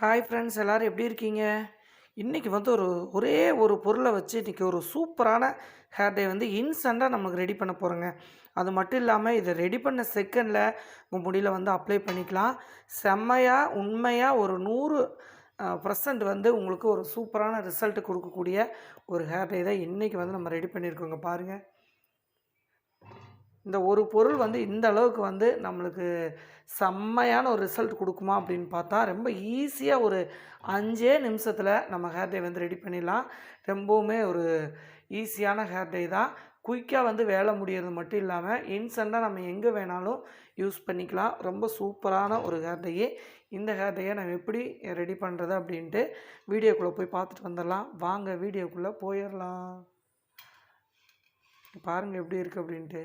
Hi friends எல்லோரும் எப்படி இருக்கீங்க? இன்றைக்கி வந்து ஒரு ஒரே ஒரு பொருளை வச்சு இன்றைக்கி ஒரு சூப்பரான ஹேர் டே வந்து இன்ஸ்டண்ட்டாக நமக்கு ரெடி பண்ண போகிறோங்க அது மட்டும் இல்லாமல் இதை ரெடி பண்ண செகண்டில் உங்கள் முடியில் வந்து அப்ளை பண்ணிக்கலாம். செம்மையாக உண்மையாக ஒரு நூறு பர்சன்ட் வந்து உங்களுக்கு ஒரு சூப்பரான ரிசல்ட் கொடுக்கக்கூடிய ஒரு ஹேர் டே தான் இன்றைக்கி வந்து நம்ம ரெடி பண்ணியிருக்கோங்க. பாருங்கள் இந்த ஒரு பொருள் வந்து இந்த அளவுக்கு வந்து நம்மளுக்கு செம்மையான ஒரு ரிசல்ட் கொடுக்குமா அப்படின்னு பார்த்தா ரொம்ப ஈஸியாக ஒரு அஞ்சே நிமிஷத்தில் நம்ம ஹேர் டே வந்து ரெடி பண்ணிடலாம். ரொம்பவுமே ஒரு ஈஸியான ஹேர் டே தான். குயிக்காக வந்து வேலை முடியறது மட்டும் இல்லாமல் இன்ஸ்டண்ட்டாக நம்ம எங்கே வேணாலும் யூஸ் பண்ணிக்கலாம். ரொம்ப சூப்பரான ஒரு ஹேர் டேயே இந்த ஹேர் டேயை நம்ம எப்படி ரெடி பண்ணுறது அப்படின்ட்டு வீடியோக்குள்ளே போய் பார்த்துட்டு வந்துடலாம். வாங்க வீடியோக்குள்ளே போயிடலாம். பாருங்கள் எப்படி இருக்குது அப்படின்ட்டு.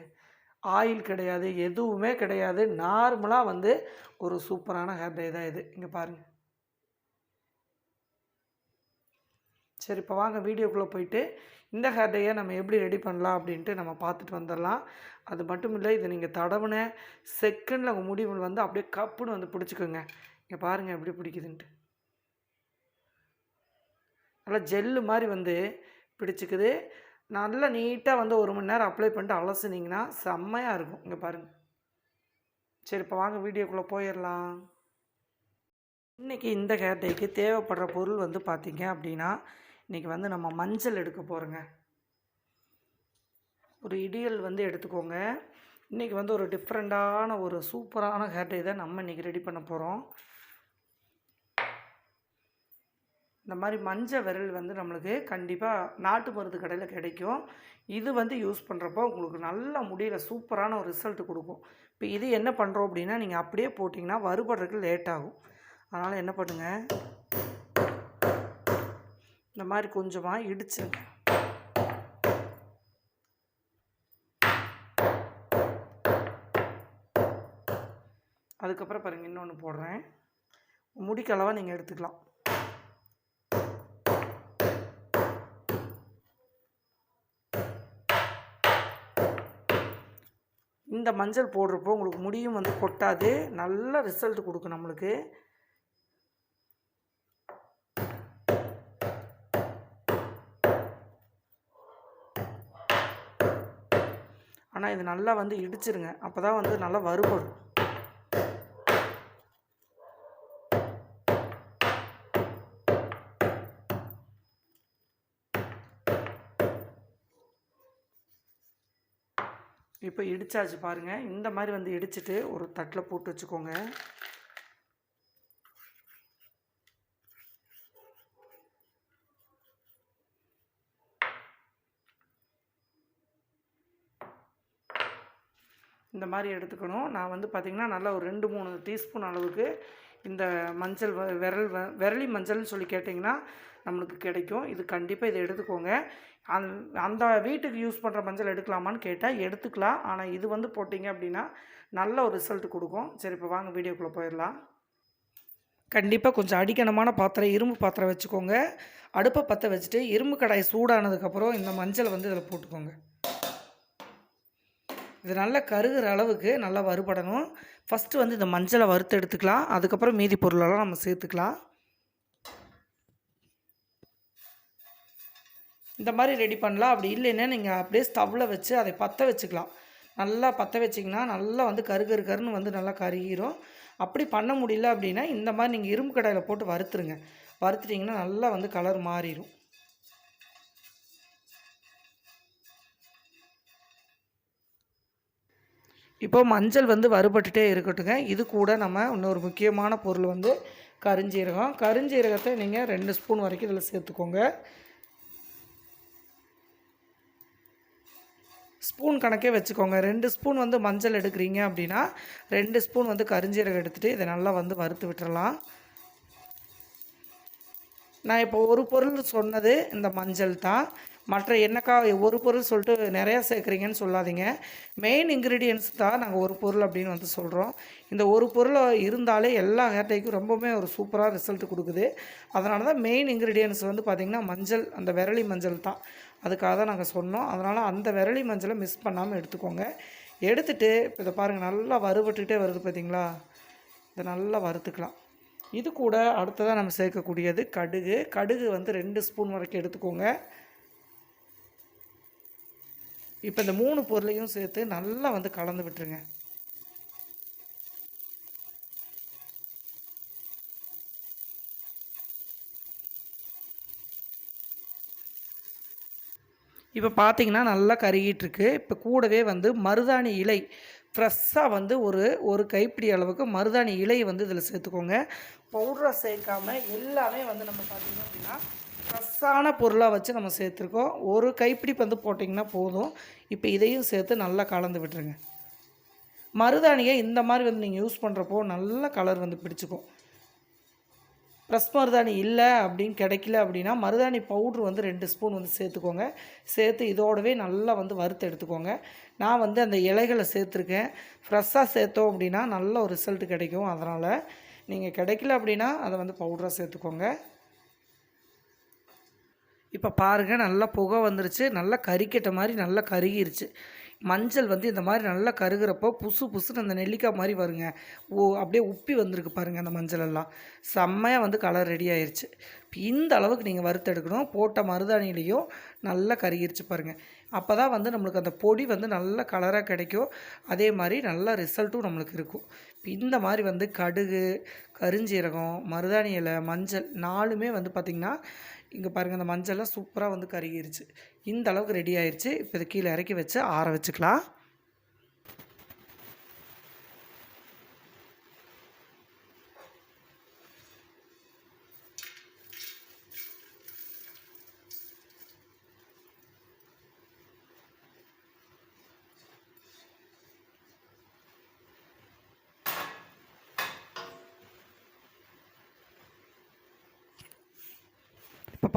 ஆயில் கிடையாது எதுவுமே கிடையாது. நார்மலாக வந்து ஒரு சூப்பரான ஹேர் டே தான் இது. இங்கே பாருங்கள் சரி இப்போ வாங்க வீடியோக்குள்ளே போயிட்டு இந்த ஹேர் டேயை நம்ம எப்படி ரெடி பண்ணலாம் அப்படின்ட்டு நம்ம பார்த்துட்டு வந்துடலாம். அது மட்டும் இல்லை இதை நீங்கள் தடவுன செகண்டில் உங்கள் முடிவு வந்து அப்படியே கப்புன்னு வந்து பிடிச்சிக்கோங்க. இங்கே பாருங்கள் எப்படி பிடிக்குதுன்ட்டு. நல்லா ஜெல்லு மாதிரி வந்து பிடிச்சிக்குது. நல்லா நீட்டாக வந்து ஒரு மணி நேரம் அப்ளை பண்ணிட்டு அலசுனீங்கன்னா செம்மையாக இருக்கும். இங்கே பாருங்கள் சரி இப்போ வாங்க வீடியோக்குள்ளே போயிடலாம் இன்றைக்கி இந்த ஹேர் டேக்கு தேவைப்படுற பொருள் வந்து பார்த்திங்க அப்படின்னா இன்றைக்கி வந்து நம்ம மஞ்சள் எடுக்க போகிறோங்க ஒரு இடியல் வந்து எடுத்துக்கோங்க. இன்றைக்கி வந்து ஒரு டிஃப்ரெண்ட்டான ஒரு சூப்பரான ஹேர் டே தான் நம்ம இன்றைக்கி ரெடி பண்ண போகிறோம் இந்த மாதிரி மஞ்சள் விரல் வந்து நம்மளுக்கு கண்டிப்பாக நாட்டு மருந்து கடையில் கிடைக்கும். இது வந்து யூஸ் பண்ணுறப்போ உங்களுக்கு நல்ல முடியல சூப்பரான ஒரு ரிசல்ட் கொடுக்கும். இப்போ இது என்ன பண்ணுறோம் அப்படின்னா நீங்கள் அப்படியே போட்டிங்கன்னா வருபடுறதுக்கு லேட் ஆகும். அதனால் என்ன பண்ணுங்கள் இந்த மாதிரி கொஞ்சமாக இடிச்சுங்க அதுக்கப்புறம் பாருங்கள் இன்னொன்று போடுறேன். முடிக்களவாக நீங்கள் எடுத்துக்கலாம். இந்த மஞ்சள் போடுறப்போ உங்களுக்கு முடியும் வந்து கொட்டாது. நல்ல ரிசல்ட் கொடுக்கும் நம்மளுக்கு. ஆனால் இது நல்லா வந்து இடிச்சிருங்க. அப்போ தான் வந்து நல்லா வறுபடும். இப்போ இடித்தாச்சு பாருங்கள் இந்த மாதிரி வந்து இடிச்சிட்டு ஒரு தட்டில் போட்டு வச்சுக்கோங்க. இந்த மாதிரி எடுத்துக்கணும். நான் வந்து பார்த்திங்கன்னா நல்லா ஒரு ரெண்டு மூணு டீஸ்பூன் அளவுக்கு இந்த மஞ்சள் வ- விரல் வ- விரலி மஞ்சள்னு சொல்லி கேட்டிங்கன்னா நம்மளுக்கு கிடைக்கும். இது கண்டிப்பாக இதை எடுத்துக்கோங்க. அந் அந்த வீட்டுக்கு யூஸ் பண்ணுற மஞ்சள் எடுக்கலாமான்னு கேட்டால் எடுத்துக்கலாம். ஆனால் இது வந்து போட்டிங்க அப்படின்னா நல்ல ஒரு ரிசல்ட் கொடுக்கும். சரி இப்போ வாங்க வீடியோக்குள்ளே போயிடலாம். கண்டிப்பாக கொஞ்சம் அடிக்கணமான பாத்திரம் இரும்பு பாத்திரம் வச்சுக்கோங்க. அடுப்பை பற்ற வச்சுட்டு இரும்பு கடாய் சூடானதுக்கப்புறம் இந்த மஞ்சளை வந்து இதில் போட்டுக்கோங்க. இது நல்லா கருகிற அளவுக்கு நல்லா வறுபடணும். ஃபஸ்ட்டு வந்து இந்த மஞ்சளை வறுத்து எடுத்துக்கலாம். அதுக்கப்புறம் மீதி பொருளெல்லாம் நம்ம சேர்த்துக்கலாம். இந்த மாதிரி ரெடி பண்ணலாம். அப்படி இல்லைன்னா நீங்கள் அப்படியே ஸ்டவ்வில் வச்சு அதை பற்ற வச்சுக்கலாம். நல்லா பற்ற வச்சிங்கன்னா நல்லா வந்து கரு கருன்னு வந்து நல்லா கருகிரும். அப்படி பண்ண முடியல அப்படின்னா இந்த மாதிரி நீங்கள் இரும்பு கடாயில் போட்டு வறுத்துருங்க. வறுத்துட்டிங்கன்னா நல்லா வந்து கலர் மாறிடும் இப்போ மஞ்சள் வந்து வறுபட்டுட்டே இருக்கட்டுங்க. இது கூட நம்ம இன்னொரு முக்கியமான பொருள் வந்து கருஞ்சீரகம். கருஞ்சீரகத்தை நீங்கள் ரெண்டு ஸ்பூன் வரைக்கும் இதில் சேர்த்துக்கோங்க. ஸ்பூன் கணக்கே வச்சுக்கோங்க. ரெண்டு ஸ்பூன் வந்து மஞ்சள் எடுக்கிறீங்க அப்படின்னா ரெண்டு ஸ்பூன் வந்து கருஞ்சீரகம் எடுத்துகிட்டு இதை நல்லா வந்து வறுத்து விட்டுறலாம். நான் இப்போ ஒரு பொருள் சொன்னது இந்த மஞ்சள் தான். மற்ற என்னக்கா ஒரு பொருள் சொல்லிட்டு நிறையா சேர்க்குறீங்கன்னு சொல்லாதீங்க. மெயின் இன்க்ரீடியன்ஸ் தான் நாங்கள் ஒரு பொருள் அப்படின்னு வந்து சொல்கிறோம் இந்த ஒரு பொருள் இருந்தாலே எல்லா ஹேர்டேக்கும் ரொம்பவுமே ஒரு சூப்பராக ரிசல்ட் கொடுக்குது. அதனால தான் மெயின் இன்க்ரீடியன்ஸ் வந்து பார்த்திங்கன்னா மஞ்சள் அந்த விரலி மஞ்சள் தான். அதுக்காக தான் நாங்கள் சொன்னோம். அதனால் அந்த விரலி மஞ்சளை மிஸ் பண்ணாமல் எடுத்துக்கோங்க. எடுத்துட்டு இப்போ இதை பாருங்கள் நல்லா வறுபட்டுக்கிட்டே வருது பார்த்தீங்களா இதை நல்லா வறுத்துக்கலாம். இது கூட அடுத்ததாக நம்ம சேர்க்கக்கூடியது கடுகு. கடுகு வந்து ரெண்டு ஸ்பூன் வரைக்கும் எடுத்துக்கோங்க. இப்போ இந்த மூணு பொருளையும் சேர்த்து நல்லா வந்து கலந்து விட்டுருங்க. இப்போ பார்த்தீங்கன்னா நல்லா கருகிட்டுருக்கு. இப்போ கூடவே வந்து மருதாணி இலை ஃப்ரெஷ்ஷாக வந்து ஒரு ஒரு கைப்பிடி அளவுக்கு மருதாணி இலை வந்து இதில் சேர்த்துக்கோங்க. பவுடரை சேர்க்காம எல்லாமே வந்து நம்ம பார்த்திங்க அப்படின்னா ஃப்ரெஷ்ஷான பொருளாக வச்சு நம்ம சேர்த்துருக்கோம். ஒரு கைப்பிடி வந்து போட்டிங்கன்னா போதும். இப்போ இதையும் சேர்த்து நல்லா கலந்து விட்டுருங்க. மருதாணியை இந்த மாதிரி வந்து நீங்கள் யூஸ் பண்ணுறப்போ நல்ல கலர் வந்து பிடிச்சிக்கும். ப்ரெஸ் மருதாணி இல்லை அப்படின்னு கிடைக்கல அப்படின்னா மருதாணி பவுட்ரு வந்து ரெண்டு ஸ்பூன் வந்து சேர்த்துக்கோங்க. சேர்த்து இதோடவே நல்லா வந்து வறுத்து எடுத்துக்கோங்க. நான் வந்து அந்த இலைகளை சேர்த்துருக்கேன். ஃப்ரெஷ்ஷாக சேர்த்தோம் அப்படின்னா நல்ல ஒரு ரிசல்ட் கிடைக்கும். அதனால் நீங்கள் கிடைக்கல அப்படின்னா அதை வந்து பவுடராக சேர்த்துக்கோங்க. இப்போ பாருங்கள் நல்லா புகை வந்துருச்சு. நல்லா கறிக்கட்ட மாதிரி நல்லா கருகிருச்சு. மஞ்சள் வந்து இந்த மாதிரி நல்லா கருகிறப்போ புசு புசுன்னு அந்த நெல்லிக்காய் மாதிரி வருங்க. ஓ அப்படியே உப்பி வந்திருக்கு பாருங்கள் அந்த மஞ்சள் எல்லாம். செம்மையாக வந்து கலர் ரெடி ஆயிடுச்சு இந்த அளவுக்கு நீங்கள் வறுத்தெடுக்கணும் போட்ட மருதாணிலையும் நல்லா கருகிருச்சு பாருங்கள் அப்போ தான் வந்து நம்மளுக்கு அந்த பொடி வந்து நல்ல கலராக கிடைக்கும். அதே மாதிரி நல்ல ரிசல்ட்டும் நம்மளுக்கு இருக்கும். இந்த மாதிரி வந்து கடுகு கருஞ்சீரகம் மருதாணி இலை மஞ்சள் நாலுமே வந்து பார்த்திங்கன்னா இங்கே பாருங்கள் இந்த மஞ்சள்லாம் சூப்பராக வந்து கருகிருச்சு. இந்த அளவுக்கு ரெடி ஆயிடுச்சு இப்போ இதை கீழே இறக்கி வச்சு ஆற வச்சுக்கலாம்.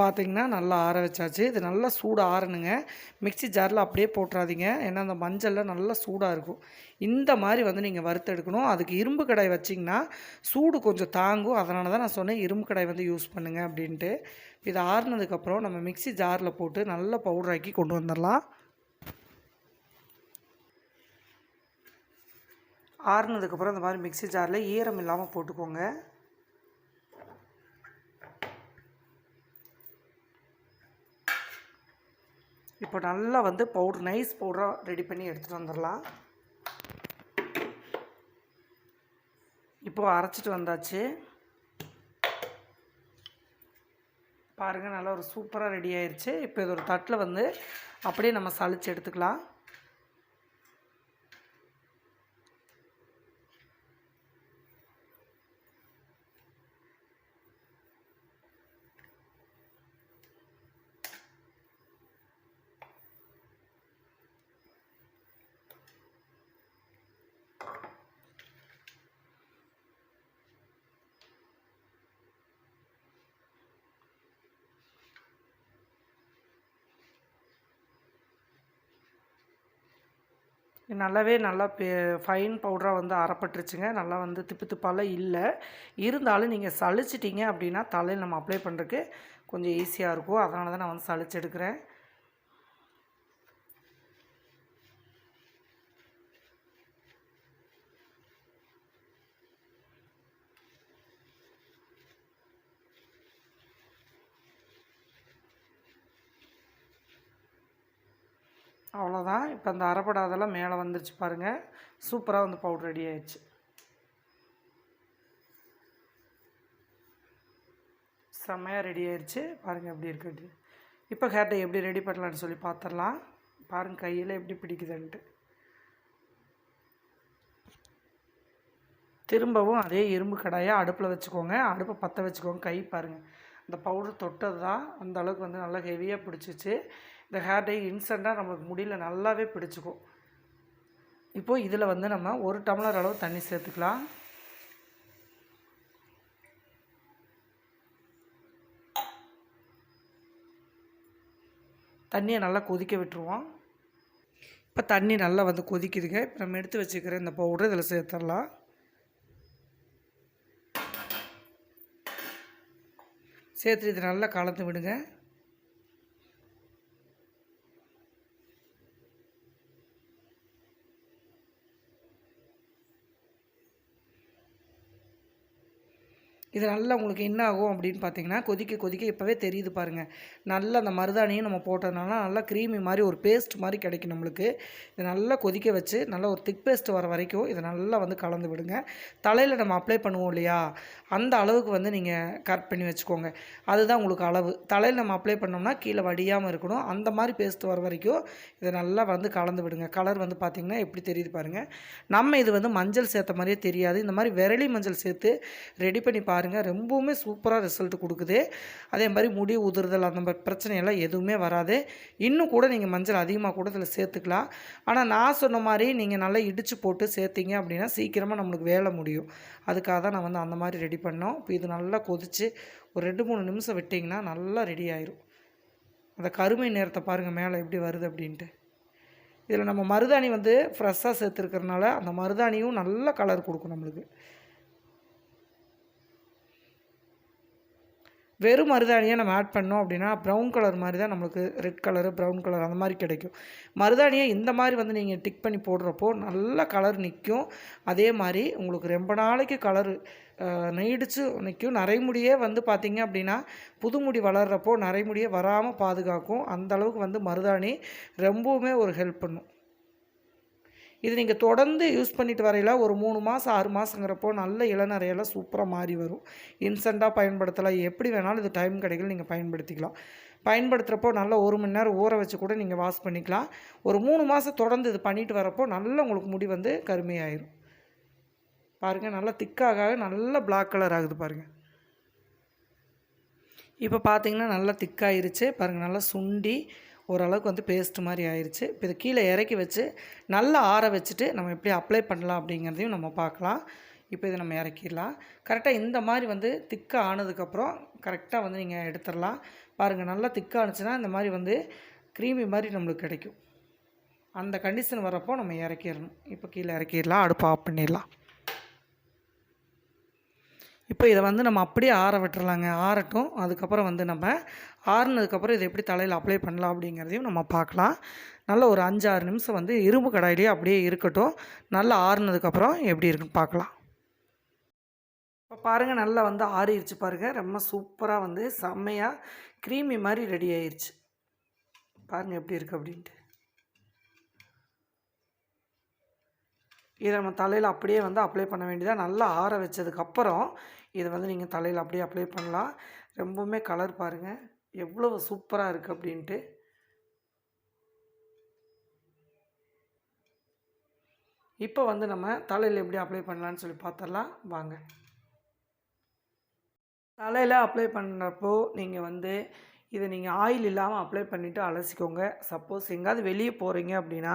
பார்த்திங்கன்னா நல்லா ஆற வச்சாச்சு. இது நல்லா சூடாக ஆறணுங்க. மிக்ஸி ஜாரில் அப்படியே போட்டுறாதீங்க. ஏன்னா அந்த மஞ்சளில் நல்லா சூடாக இருக்கும். இந்த மாதிரி வந்து நீங்கள் வறுத்தெடுக்கணும் அதுக்கு இரும்பு கடாய் வச்சிங்கன்னா சூடு கொஞ்சம் தாங்கும். அதனால தான் நான் சொன்னேன் இரும்பு கடாய் வந்து யூஸ் பண்ணுங்கள் அப்படின்ட்டு. இது ஆறுனதுக்கப்புறம் நம்ம மிக்ஸி ஜாரில் போட்டு நல்லா பவுடராக்கி கொண்டு வந்துடலாம். ஆறுனதுக்கப்புறம் இந்த மாதிரி மிக்ஸி ஜாரில் ஈரம் இல்லாமல் போட்டுக்கோங்க. இப்போ நல்லா வந்து பவுட்ரு நைஸ் பவுடராக ரெடி பண்ணி எடுத்துகிட்டு வந்துடலாம். இப்போது அரைச்சிட்டு வந்தாச்சு. பாருங்கள் நல்லா ஒரு சூப்பராக ரெடி ஆயிடுச்சு இப்போ இது ஒரு தட்டில் வந்து அப்படியே நம்ம சளிச்சு எடுத்துக்கலாம். நல்லாவே நல்லா ஃபைன் பவுடராக வந்து அறப்பட்டுருச்சுங்க நல்லா வந்து திப்பு திப்பாலாம் இல்லை. இருந்தாலும் நீங்கள் சளிச்சிட்டிங்க அப்படின்னா தலையில் நம்ம அப்ளை பண்ணுறதுக்கு கொஞ்சம் ஈஸியாக இருக்கும். அதனால தான் நான் வந்து சளிச்செடுக்கிறேன் அவ்வளோதான். இப்போ அந்த அரைப்படாதெல்லாம் மேலே வந்துருச்சு பாருங்கள் சூப்பராக வந்து பவுடர் ரெடி ஆயிடுச்சு. செம்மையாக ரெடி ஆயிடுச்சு. பாருங்கள் எப்படி இருக்குது இப்போ ஹேர் டை எப்படி ரெடி பண்ணலான்னு சொல்லி பார்த்துடலாம். பாருங்கள் கையில் எப்படி பிடிக்குதுன்ட்டு. திரும்பவும் அதே இரும்பு கடாயாக அடுப்பில் வச்சுக்கோங்க. அடுப்பை பற்ற வச்சுக்கோங்க. கை பாருங்கள் அந்த பவுடர் தொட்டது தான் அந்த அளவுக்கு வந்து நல்லா ஹெவியாக பிடிச்சிச்சு. இந்த ஹேர் டை இன்ஸ்டண்ட்டாக நம்மளுக்கு முடியல நல்லாவே பிடிச்சிக்கும். இப்போது இதில் வந்து நம்ம ஒரு டம்ளர் அளவு தண்ணி சேர்த்துக்கலாம். தண்ணியை நல்லா கொதிக்க விட்டுருவோம். இப்போ தண்ணி நல்லா வந்து கொதிக்குதுங்க. இப்போ நம்ம எடுத்து வச்சுக்கிற இந்த பவுடர் இதில் சேர்த்துடலாம். சேர்த்து இது நல்லா கலந்து விடுங்க. இது நல்லா உங்களுக்கு என்ன ஆகும் அப்படின்னு பார்த்தீங்கன்னா கொதிக்க கொதிக்க இப்போவே தெரியுது பாருங்கள் நல்லா அந்த மருதாணியும் நம்ம போட்டதுனால நல்லா க்ரீமி மாதிரி ஒரு பேஸ்ட் மாதிரி கிடைக்கும் நம்மளுக்கு. இது நல்லா கொதிக்க வச்சு நல்லா ஒரு திக் பேஸ்ட் வர வரைக்கும் இதை நல்லா வந்து கலந்து விடுங்க. தலையில் நம்ம அப்ளை பண்ணுவோம் இல்லையா? அந்த அளவுக்கு வந்து நீங்கள் கட் பண்ணி வச்சுக்கோங்க. அதுதான் உங்களுக்கு அளவு. தலையில் நம்ம அப்ளை பண்ணோம்னா கீழே வடியாமல் இருக்கணும். அந்த மாதிரி பேஸ்ட் வர வரைக்கும் இதை நல்லா வந்து கலந்து விடுங்க. கலர் வந்து பார்த்திங்கன்னா எப்படி தெரியுது பாருங்கள் நம்ம இது வந்து மஞ்சள் சேர்த்த மாதிரியே தெரியாது. இந்த மாதிரி விரலி மஞ்சள் சேர்த்து ரெடி பண்ணி பாருங்கள் ரொம்பவுமே சூப்பராக ரிசல்ட் கொடுக்குது. அதே மாதிரி முடி உதிர்தல் அந்த மாதிரி பிரச்சனையெல்லாம் எதுவுமே வராது. இன்னும் கூட நீங்கள் மஞ்சள் அதிகமாக கூட இதில் சேர்த்துக்கலாம். ஆனால் நான் சொன்ன மாதிரி நீங்கள் நல்லா இடித்து போட்டு சேர்த்திங்க அப்படின்னா சீக்கிரமாக நம்மளுக்கு வேலை முடியும். அதுக்காக தான் நான் வந்து அந்த மாதிரி ரெடி பண்ணோம். இப்போ இது நல்லா கொதித்து ஒரு ரெண்டு மூணு நிமிஷம் விட்டிங்கன்னா நல்லா ரெடி ஆயிரும். அந்த கருமை நேரத்தை பாருங்கள் மேலே எப்படி வருது அப்படின்ட்டு. இதில் நம்ம மருதாணி வந்து ஃப்ரெஷ்ஷாக சேர்த்துருக்கறனால அந்த மருதாணியும் நல்ல கலர் கொடுக்கும் நம்மளுக்கு. வெறும் மருதாணியை நம்ம ஆட் பண்ணோம் அப்படின்னா ப்ரௌன் கலர் மாதிரி தான் நம்மளுக்கு ரெட் கலரு ப்ரௌன் கலர் அந்த மாதிரி கிடைக்கும். மருதாணியை இந்த மாதிரி வந்து நீங்கள் டிக் பண்ணி போடுறப்போ நல்ல கலர் நிற்கும் அதே மாதிரி உங்களுக்கு ரொம்ப நாளைக்கு கலரு நீடிச்சு நிற்கும் நரைமுடியே வந்து பார்த்திங்க அப்படின்னா புது முடி வளர்கிறப்போ நரைமுடியே வராமல் பாதுகாக்கும். அந்தளவுக்கு வந்து மருதாணி ரொம்பவுமே ஒரு ஹெல்ப் பண்ணும். இது நீங்கள் தொடர்ந்து யூஸ் பண்ணிட்டு வரையில ஒரு மூணு மாதம் ஆறு மாதங்கிறப்போ நல்ல இளநரையெல்லாம் சூப்பராக மாறி வரும். இன்ஸ்டண்ட்டாக பயன்படுத்தலாம். எப்படி வேணாலும் இது டைம் கிடைக்கல நீங்கள் பயன்படுத்திக்கலாம். பயன்படுத்துகிறப்போ நல்ல ஒரு மணி நேரம் ஊற வச்சு கூட நீங்கள் வாஷ் பண்ணிக்கலாம். ஒரு மூணு மாதம் தொடர்ந்து இது பண்ணிட்டு வரப்போ நல்ல உங்களுக்கு முடி வந்து கருமையாயிரும். பாருங்கள் நல்லா திக்காக நல்ல பிளாக் கலர் ஆகுது பாருங்கள் இப்போ பார்த்தீங்கன்னா நல்லா திக்காயிருச்சு பாருங்கள் நல்லா சுண்டி ஓரளவுக்கு வந்து பேஸ்ட் மாதிரி ஆயிடுச்சு இப்போ இதை கீழே இறக்கி வச்சு நல்லா ஆற வச்சுட்டு நம்ம எப்படி அப்ளை பண்ணலாம் அப்படிங்கிறதையும் நம்ம பார்க்கலாம். இப்போ இதை நம்ம இறக்கிடலாம். கரெக்டாக இந்த மாதிரி வந்து திக்காக ஆனதுக்கப்புறம் கரெக்டாக வந்து நீங்கள் எடுத்துடலாம். பாருங்கள் நல்லா திக்காக ஆனிச்சுன்னா இந்த மாதிரி வந்து க்ரீமி மாதிரி நம்மளுக்கு கிடைக்கும். அந்த கண்டிஷன் வரப்போ நம்ம இறக்கிடணும். இப்போ கீழே இறக்கிடலாம் அடுப்பு ஆஃப் பண்ணிடலாம். இப்போ இதை வந்து நம்ம அப்படியே ஆற விட்டுறலாங்க. ஆறட்டும். அதுக்கப்புறம் வந்து நம்ம ஆறுனதுக்கப்புறம் இதை எப்படி தலையில் அப்ளை பண்ணலாம் அப்படிங்கிறதையும் நம்ம பார்க்கலாம். நல்ல ஒரு அஞ்சாறு நிமிஷம் வந்து இரும்பு கடாயிலேயே அப்படியே இருக்கட்டும். நல்லா ஆறுனதுக்கப்புறம் எப்படி இருக்குன்னு பார்க்கலாம். இப்போ பாருங்கள் நல்லா வந்து ஆறிடுச்சு பாருங்கள் ரொம்ப சூப்பராக வந்து செம்மையாக க்ரீமி மாதிரி ரெடி ஆயிடுச்சு பாருங்கள் எப்படி இருக்குது அப்படின்ட்டு. இதை நம்ம தலையில் அப்படியே வந்து அப்ளை பண்ண வேண்டியதாக நல்லா ஆற வச்சதுக்கப்புறம் இதை வந்து நீங்கள் தலையில் அப்படியே அப்ளை பண்ணலாம். ரொம்பவுமே கலர் பாருங்கள் எவ்வளோ சூப்பராக இருக்குது அப்படின்ட்டு. இப்போ வந்து நம்ம தலையில் எப்படி அப்ளை பண்ணலான்னு சொல்லி பார்த்துடலாம் வாங்க. தலையில் அப்ளை பண்ணுறப்போ நீங்கள் வந்து இதை நீங்கள் ஆயில் இல்லாமல் அப்ளை பண்ணிவிட்டு அலசிக்கோங்க. சப்போஸ் எங்கேயாவது வெளியே போகிறீங்க அப்படின்னா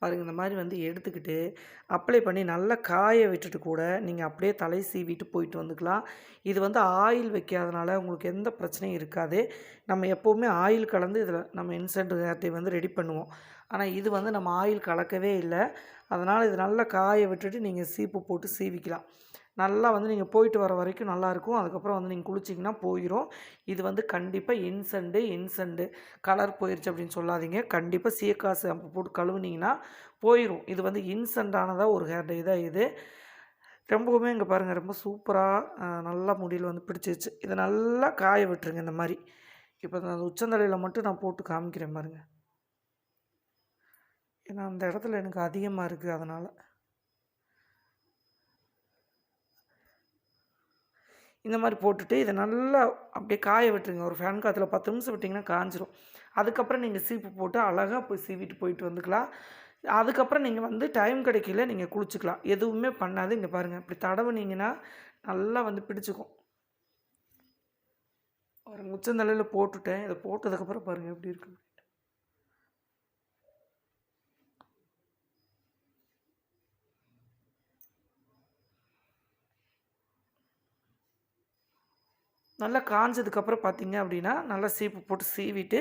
பாருங்கள் இந்த மாதிரி வந்து எடுத்துக்கிட்டு அப்ளை பண்ணி நல்லா காய விட்டுட்டு கூட நீங்கள் அப்படியே தலை சீவிட்டு போயிட்டு வந்துக்கலாம். இது வந்து ஆயில் வைக்காதனால உங்களுக்கு எந்த பிரச்சனையும் இருக்காது. நம்ம எப்போவுமே ஆயில் கலந்து இதில் நம்ம இன்சென்ட் ஹேர்டை வந்து ரெடி பண்ணுவோம். ஆனால் இது வந்து நம்ம ஆயில் கலக்கவே இல்லை. அதனால் இது நல்லா காய விட்டுட்டு நீங்கள் சீப்பு போட்டு சீவிக்கலாம். நல்லா வந்து நீங்கள் போயிட்டு வர வரைக்கும் நல்லாயிருக்கும் அதுக்கப்புறம் வந்து நீங்கள் குளிச்சிங்கன்னா போயிடும் இது வந்து கண்டிப்பாக இன்சென்ட்டு இன்சென்ட்டு கலர் போயிடுச்சு அப்படின்னு சொல்லாதீங்க. கண்டிப்பாக சீக்காசு ஷாம்பு போட்டு கழுவுனீங்கன்னா போயிடும் இது வந்து இன்சண்டானதாக ஒரு ஹேர் டை தான் இது. ரொம்பவுமே இங்கே பாருங்கள் ரொம்ப சூப்பராக நல்லா முடியில் வந்து பிடிச்சிருச்சு. இதை நல்லா காய விட்டுருங்க இந்த மாதிரி. இப்போ அந்த உச்சந்தலையில் மட்டும் நான் போட்டு காமிக்கிறேன் பாருங்கள் ஏன்னா அந்த இடத்துல எனக்கு அதிகமாக இருக்குது அதனால். இந்த மாதிரி போட்டுட்டு இதை நல்லா அப்படியே காய விட்டுருங்க. ஒரு ஃபேன் காற்றுல பத்து நிமிஷம் விட்டிங்கன்னா காஞ்சிரும். அதுக்கப்புறம் நீங்கள் சீப்பு போட்டு அழகாக போய் சீவிட்டு போயிட்டு வந்துக்கலாம். அதுக்கப்புறம் நீங்கள் வந்து டைம் கிடைக்கல நீங்கள் குளிச்சுக்கலாம். எதுவுமே பண்ணாது. இங்கே பாருங்கள் இப்படி தடவுனீங்கன்னா நல்லா வந்து பிடிச்சிக்கும். ஒரு முச்சந்தலையில் போட்டுட்டேன். இதை போட்டதுக்கப்புறம் பாருங்கள் எப்படி இருக்குது நல்லா காஞ்சதுக்கப்புறம் பார்த்தீங்க அப்படின்னா நல்லா சீப்பு போட்டு சீவிட்டு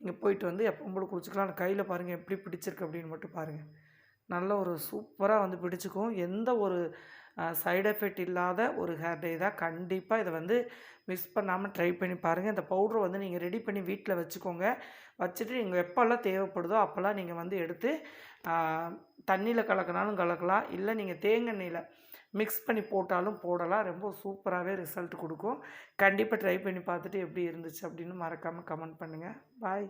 இங்கே போயிட்டு வந்து எப்போ போல குளிச்சுக்கலாம். கையில் பாருங்கள் எப்படி பிடிச்சிருக்கு அப்படின்னு மட்டும் பாருங்கள் நல்ல ஒரு சூப்பராக வந்து பிடிச்சிக்கும். எந்த ஒரு சைடு எஃபெக்ட் இல்லாத ஒரு ஹேர் டே தான். கண்டிப்பாக இதை வந்து மிஸ் பண்ணாமல் ட்ரை பண்ணி பாருங்கள் இந்த பவுட்ரை வந்து நீங்கள் ரெடி பண்ணி வீட்டில் வச்சுக்கோங்க. வச்சுட்டு நீங்கள் எப்போல்லாம் தேவைப்படுதோ அப்போல்லாம் நீங்கள் வந்து எடுத்து தண்ணியில் கலக்கினாலும் கலக்கலாம். இல்லை நீங்கள் தேங்காய் எண்ணெயில் மிக்ஸ் பண்ணி போட்டாலும் போடலாம். ரொம்ப சூப்பராகவே ரிசல்ட் கொடுக்கும். கண்டிப்பாக ட்ரை பண்ணி பார்த்துட்டு எப்படி இருந்துச்சு அப்படின்னு மறக்காமல் கமெண்ட் பண்ணுங்கள் பாய்